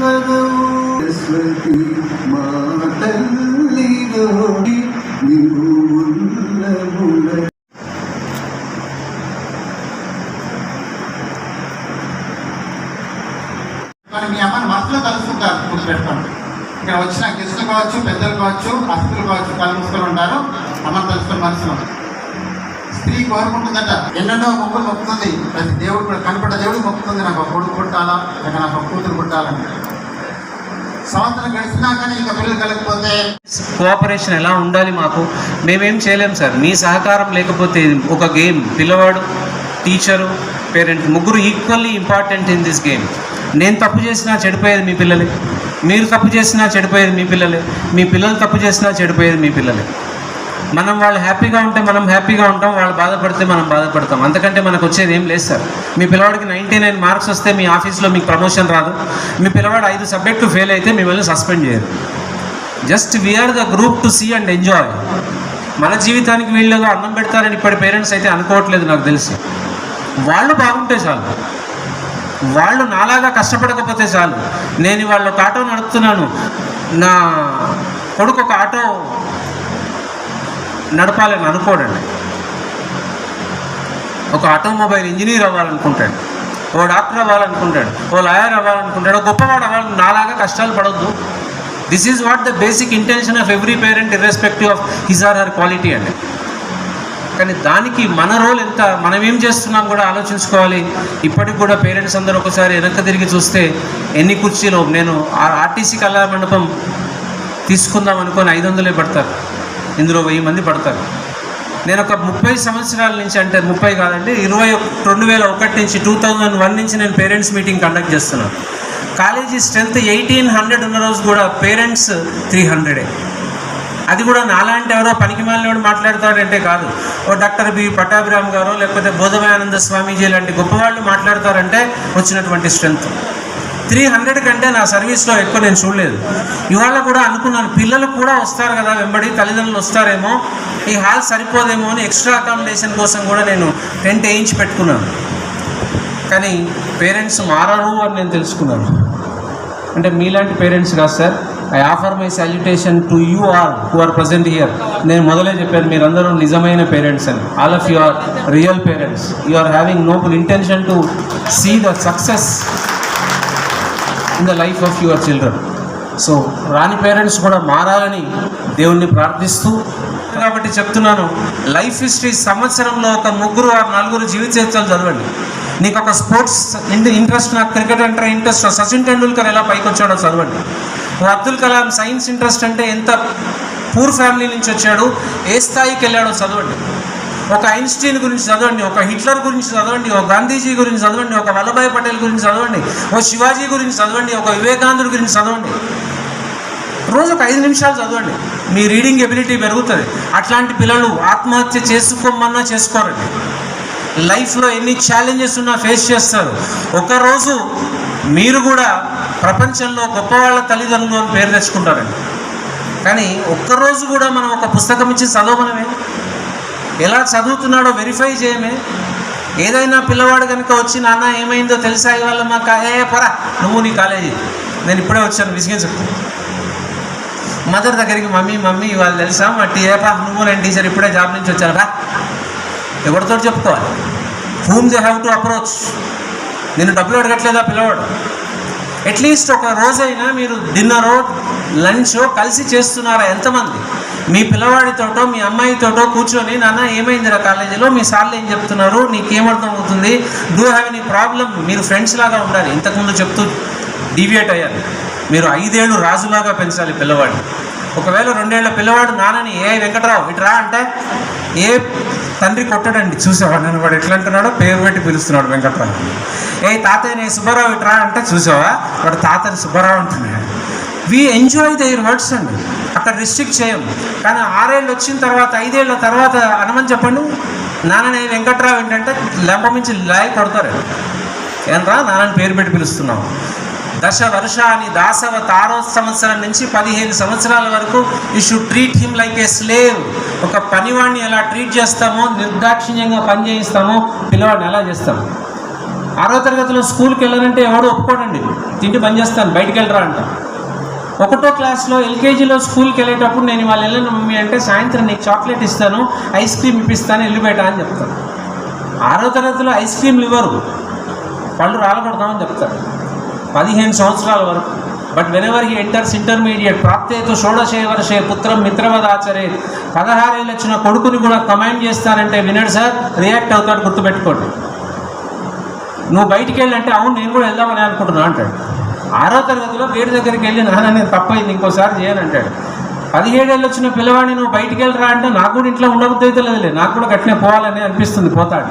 పరమేశ్వరి మా తల్లిలోని నీవు ఉన్నముల కానీ మీ అమ్మని మనసులో కలుసుకుంటారు. గుర్తుపెట్టుకోండి ఇక్కడ వచ్చిన గెస్టులు కావచ్చు పెద్దలు కావచ్చు అతిథులు కావచ్చు కళ్ళు ఉంటారు. అమ్మని కలుసుకుని మనసులో స్త్రీ కోరుకుంటుందట ఎన్నెన్నో మొక్కలు మొక్కుతుంది. ప్రతి దేవుడు కూడా కనపడ్డ దేవుడు మొక్కుతుంది. నాకు కొడుకు పుట్టాలా? లేక నాకు కూతురు పుట్టాలని. సంవత్సరం గడిచినా కానీ ఇంకా పిల్లలు కలగకపోతే? కోఆపరేషన్ ఎలా ఉండాలి మాకు? మేమేం చేయలేం సార్. మీ సహకారం లేకపోతే ఒక గేమ్. పిల్లవాడు టీచరు పేరెంట్ ముగ్గురు equally important in this game. నేను తప్పు చేసినా చెడిపోయేది మీ పిల్లలే. మీరు తప్పు చేసినా చెడిపోయేది మీ పిల్లలే. మీ పిల్లలు తప్పు చేసినా చెడిపోయేది మీ పిల్లలే. మనం వాళ్ళు హ్యాపీగా ఉంటే మనం హ్యాపీగా ఉంటాం వాళ్ళు బాధపడితే మనం బాధపడతాం. అంతకంటే మనకు వచ్చేది ఏం లేదు సార్. మీ పిల్లవాడికి నైంటీ నైన్ మార్క్స్ వస్తే మీ ఆఫీస్లో మీకు ప్రమోషన్ రాదు. మీ పిల్లవాడు ఐదు సబ్జెక్టు ఫెయిల్ అయితే మిమ్మల్ని సస్పెండ్ చేయరు. Just we are the group to see and enjoy మన జీవితానికి వీళ్ళు అన్నం పెడతారని ఇప్పటి పేరెంట్స్ అయితే అనుకోవట్లేదు నాకు తెలిసి. వాళ్ళు బాగుంటే చాలు. వాళ్ళు నాలాగా కష్టపడకపోతే చాలు. నేను వాళ్ళ ఒక ఆటో నడుపుతున్నాను. నా కొడుకు ఒక ఆటో నడపాలని అనుకోడండి. ఒక ఆటోమొబైల్ ఇంజనీర్ అవ్వాలనుకుంటాడు ఓ డాక్టర్ అవ్వాలనుకుంటాడు ఓ లాయర్ అవ్వాలనుకుంటాడు గొప్పవాడు అవ్వాలని నాలాగా కష్టాలు పడొద్దు. This is what the basic intention of every parent irrespective of his or her quality అండి. కానీ దానికి మన రోల్ ఎంత మనం ఏం చేస్తున్నాం కూడా ఆలోచించుకోవాలి. ఇప్పటికి కూడా పేరెంట్స్ అందరూ ఒకసారి వెనక్కి తిరిగి చూస్తే ఎన్ని కుర్చీలు నేను ఆర్టీసీ కళ్యాణ మండపం తీసుకుందాం అనుకొని ఐదు వందలే పడతారు. ఇందులో వెయ్యి మంది పడతారు. నేను ఒక ముప్పై సంవత్సరాల నుంచి అంటే ముప్పై కాదండి ఇరవై రెండు వేల ఒకటి నుంచి టూ థౌజండ్ వన్ నుంచి నేను పేరెంట్స్ మీటింగ్ కండక్ట్ చేస్తున్నాను కాలేజీ స్ట్రెంత్ ఎయిటీన్ హండ్రెడ్ ఉన్న రోజు కూడా పేరెంట్స్ త్రీ హండ్రెడే. అది కూడా నాలాంటి ఎవరో పనికి మాలినోడు మాట్లాడతాడంటే కాదు. ఓ డాక్టర్ బి పట్టాభిరామ్ గారు లేకపోతే బోధమయానంద స్వామీజీ లాంటి గొప్పవాళ్ళు మాట్లాడతారంటే వచ్చినటువంటి స్ట్రెంత్ త్రీ హండ్రెడ్ కంటే నా సర్వీస్లో ఎక్కువ నేను చూడలేదు. ఇవాళ కూడా అనుకున్నాను పిల్లలు కూడా వస్తారు కదా వెంబడి తల్లిదండ్రులు వస్తారేమో ఈ హాల్ సరిపోదేమో అని ఎక్స్ట్రా అకామిడేషన్ కోసం కూడా నేను టెంట్ వేయించి పెట్టుకున్నాను. కానీ పేరెంట్స్ మారరు అని నేను తెలుసుకున్నాను. అంటే మీలాంటి పేరెంట్స్ కాదు sir. I offer my salutation to you all who are present here. నేను మొదలే చెప్పాను మీరందరూ నిజమైన పేరెంట్స్ అని. All of you are real parents. You are having noble intention to see the success in the life of your children so రాని parents కూడా మారాలని దేవుణ్ణి ప్రార్థిస్తూ కాబట్టి చెప్తున్నాను లైఫ్ హిస్టరీ సంవత్సరంలో ఒక ముగ్గురు ఆరు నలుగురు జీవిత చరిత్రలు చదవండి నీకు ఒక స్పోర్ట్స్ ఇంట్రెస్ట్ నాకు క్రికెట్ అంటే ఇంట్రెస్ట్ సచిన్ టెండూల్కర్ ఎలా పైకి వచ్చాడో చదవండి అబ్దుల్ కలాం సైన్స్ ఇంట్రెస్ట్ అంటే ఎంత పూర్ ఫ్యామిలీ నుంచి వచ్చాడు ఏ స్థాయికి వెళ్ళాడో చదవండి. ఒక ఐన్స్టీన్ గురించి చదవండి ఒక హిట్లర్ గురించి చదవండి ఒక గాంధీజీ గురించి చదవండి ఒక వల్లభాయ్ పటేల్ గురించి చదవండి ఒక శివాజీ గురించి చదవండి ఒక వివేకానందుడి గురించి చదవండి. రోజు ఒక ఐదు నిమిషాలు చదవండి. మీ రీడింగ్ ఎబిలిటీ పెరుగుతుంది. అట్లాంటి పిల్లలు ఆత్మహత్య చేసుకోమన్నా చేసుకోరండి. లైఫ్లో ఎన్ని ఛాలెంజెస్ ఉన్నా ఫేస్ చేస్తారు. ఒకరోజు మీరు కూడా ప్రపంచంలో గొప్పవాళ్ళ తల్లిదండ్రులు అని పేరు తెచ్చుకుంటారండి. కానీ ఒక్కరోజు కూడా మనం ఒక పుస్తకం ఇచ్చి చదవమనమే? ఎలా చదువుతున్నాడో వెరిఫై చేయమే. ఏదైనా పిల్లవాడు కనుక వచ్చి నాన్న ఏమైందో తెలుసా? ఇవాళ మా కా ఏ పరా నువ్వు నీ కాలేజీ. నేను ఇప్పుడే వచ్చాను విసిగించకు మదర్ దగ్గరికి మమ్మీ మమ్మీ ఇవాళ తెలుసా? మా టీ ఏపా నువ్వు నేను టీచర్ ఇప్పుడే జాబ్ నుంచి వచ్చాను రా ఎవరితో చెప్పుకోవాలి? Whom they have to approach నేను డబ్బులు అడగట్లేదా పిల్లవాడు? అట్లీస్ట్ ఒక రోజైనా మీరు డిన్నరో లంచో కలిసి చేస్తున్నారా ఎంతమంది? మీ పిల్లవాడితోటో మీ అమ్మాయితోటో కూర్చొని నాన్న ఏమైందిరా కాలేజీలో? మీ సార్లు ఏం చెప్తున్నారు? నీకేమర్థం అవుతుంది డూ హ్యావ్ ఎనీ ప్రాబ్లం మీరు ఫ్రెండ్స్ లాగా ఉండాలి. ఇంతకుముందు చెప్తూ డివియేట్ అయ్యారు. మీరు ఐదేళ్ళు రాజులాగా పెంచాలి పిల్లవాడిని. ఒకవేళ రెండేళ్ళ పిల్లవాడు నాన్నని ఏ వెంకట్రావు ఇట్రా అంటే ఏ తండ్రి కొట్టడండి చూసావా నన్ను వాడు ఎట్లా అంటున్నాడో? పేరు పెట్టి పిలుస్తున్నాడు వెంకట్రావు. ఏ తాతయ్య నేను సుబ్బారావు ఇట్రా అంటే చూసావా? వాడు తాతని సుబ్బారావు అంటున్నాడు. వి ఎంజాయ్ దైర్ వర్డ్స్ అండి. అక్కడ రిస్ట్రిక్ట్ చేయం. కానీ ఆరేళ్ళు వచ్చిన తర్వాత ఐదేళ్ళ తర్వాత అనమని చెప్పండి నాన్న నేను వెంకట్రావు ఏంటంటే లెంప మించి లాయి కొడతారు. ఏంట్రా నాన్నని పేరు పెట్టి పిలుస్తున్నాం దశ వర్ష అని దాసవ తారో సంవత్సరం నుంచి పదిహేను సంవత్సరాల వరకు you should treat him like a slave ఒక పనివాడిని ఎలా ట్రీట్ చేస్తామో నిర్దాక్షిణ్యంగా పని చేయిస్తామో పిల్లవాడిని ఎలా చేస్తాము ఆరో తరగతిలో స్కూల్కి వెళ్ళాలంటే ఎవడో ఒప్పుకోడండి. తిండి పనిచేస్తాను చేస్తాను బయటికి వెళ్ళరా అంట. ఒకటో క్లాస్లో ఎల్కేజీలో స్కూల్కి వెళ్ళేటప్పుడు నేను వాళ్ళు వెళ్ళిన మమ్మీ అంటే సాయంత్రం నీకు చాక్లెట్ ఇస్తాను ఐస్ క్రీమ్ ఇప్పిస్తాను వెళ్ళి అని చెప్తాను. ఆరో తరగతిలో ఐస్ క్రీమ్లు ఇవ్వరు. పళ్ళు రాలబడతామని చెప్తారు. పదిహేను సంవత్సరాల వరకు. But whenever he enters intermediate ప్రాప్తేతో షోడశే వర్షే పుత్రం మిత్రవదాచరే. పదహారేళ్ళు వచ్చిన కొడుకుని కూడా కమాండ్ చేస్తానంటే వినడు సార్ రియాక్ట్ అవుతాడు గుర్తుపెట్టుకోండి. నువ్వు బయటికి వెళ్ళంటే అవును నేను కూడా వెళ్దామని అనుకుంటున్నాను అంటాడు. ఆరో తరగతిలో వీడి దగ్గరికి వెళ్ళి నాన్న నేను తప్పైంది ఇంకోసారి చేయనంటాడు పదిహేడేళ్ళు వచ్చిన పిల్లవాడిని నువ్వు బయటికి వెళ్ళరా అంటే నాకు కూడా ఇంట్లో ఉండబుద్ధి అయితే లేదులే నాకు కూడా కట్టిన పోవాలని అనిపిస్తుంది పోతాడు.